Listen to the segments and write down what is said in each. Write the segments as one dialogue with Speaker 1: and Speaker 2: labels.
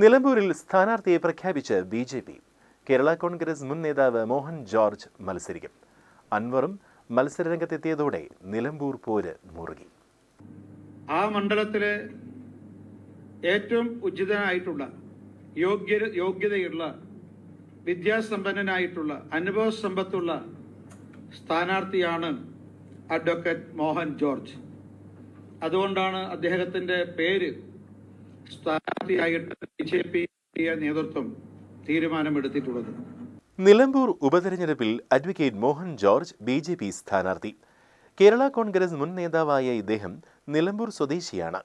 Speaker 1: നിലമ്പൂരിൽ സ്ഥാനാർത്ഥിയെ പ്രഖ്യാപിച്ച് B J P. Kerala Congress മുൻ നേതാവ് മോഹൻ ജോർജ് മത്സരിക്കും. അൻവറും മത്സരരംഗത്തെത്തിയതോടെ നിലമ്പൂർ പോര് മുറുകി.
Speaker 2: ആ മണ്ഡലത്തിലെ ഏറ്റവും ഉചിതനായിട്ടുള്ള യോഗ്യ യോഗ്യതയുള്ള വിദ്യാസമ്പന്നനായിട്ടുള്ള അനുഭവ സമ്പത്തുള്ള സ്ഥാനാർത്ഥിയാണ് അഡ്വക്കേറ്റ് മോഹൻ ജോർജ്. അതുകൊണ്ടാണ് അദ്ദേഹത്തിന്റെ പേര് സ്ഥാനാർത്ഥിയായിട്ട് നേതൃത്വം തീരുമാനമെടുത്തിട്ടുള്ളത്.
Speaker 1: നിലമ്പൂർ ഉപതെരഞ്ഞെടുപ്പിൽ advocate Mohan George B J P സ്ഥാനാർത്ഥി. കേരള കോൺഗ്രസ് മുൻ നേതാവായ ഇദ്ദേഹം നിലമ്പൂർ സ്വദേശിയാണ്.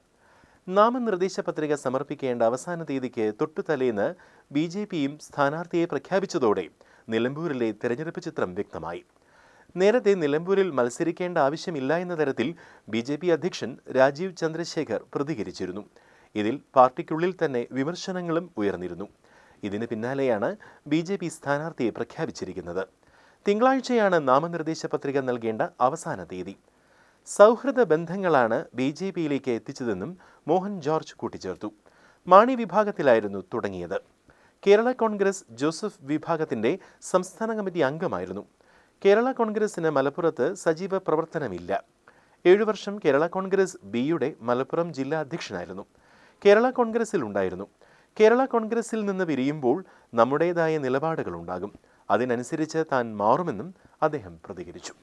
Speaker 1: നാമനിർദ്ദേശ പത്രിക സമർപ്പിക്കേണ്ട അവസാന തീയതിക്ക് തൊട്ടുതലേന്ന് ബി ജെ പിയും സ്ഥാനാർത്ഥിയെ പ്രഖ്യാപിച്ചതോടെ നിലമ്പൂരിലെ തെരഞ്ഞെടുപ്പ് ചിത്രം വ്യക്തമായി. നേരത്തെ നിലമ്പൂരിൽ മത്സരിക്കേണ്ട ആവശ്യമില്ല എന്ന തരത്തിൽ ബി അധ്യക്ഷൻ രാജീവ് ചന്ദ്രശേഖർ പ്രതികരിച്ചിരുന്നു. ഇതിൽ പാർട്ടിക്കുള്ളിൽ തന്നെ വിമർശനങ്ങളും ഉയർന്നിരുന്നു. ഇതിന് പിന്നാലെയാണ് ബി ജെ പി സ്ഥാനാർത്ഥിയെ പ്രഖ്യാപിച്ചിരിക്കുന്നത്. തിങ്കളാഴ്ചയാണ് നാമനിർദ്ദേശ പത്രിക നൽകേണ്ട അവസാന തീയതി. സൗഹൃദ ബന്ധങ്ങളാണ് ബി ജെ പിയിലേക്ക് എത്തിച്ചതെന്നും മോഹൻ ജോർജ് കൂട്ടിച്ചേർത്തു. മാണി വിഭാഗത്തിലായിരുന്നു തുടങ്ങിയത്. കേരള കോൺഗ്രസ് ജോസഫ് വിഭാഗത്തിന്റെ സംസ്ഥാന കമ്മിറ്റി അംഗമായിരുന്നു. കേരള കോൺഗ്രസിന് മലപ്പുറത്ത് സജീവ പ്രവർത്തനമില്ല. ഏഴു വർഷം കേരള കോൺഗ്രസ് ബിയുടെ മലപ്പുറം ജില്ലാ അധ്യക്ഷനായിരുന്നു. കേരള കോൺഗ്രസിൽ ഉണ്ടായിരുന്നു. കേരള കോൺഗ്രസിൽ നിന്ന് പിരിയുമ്പോൾ നമ്മുടേതായ നിലപാടുകളുണ്ടാകും അതിനനുസരിച്ച് താൻ മാറുമെന്നും അദ്ദേഹം പ്രതികരിച്ചു.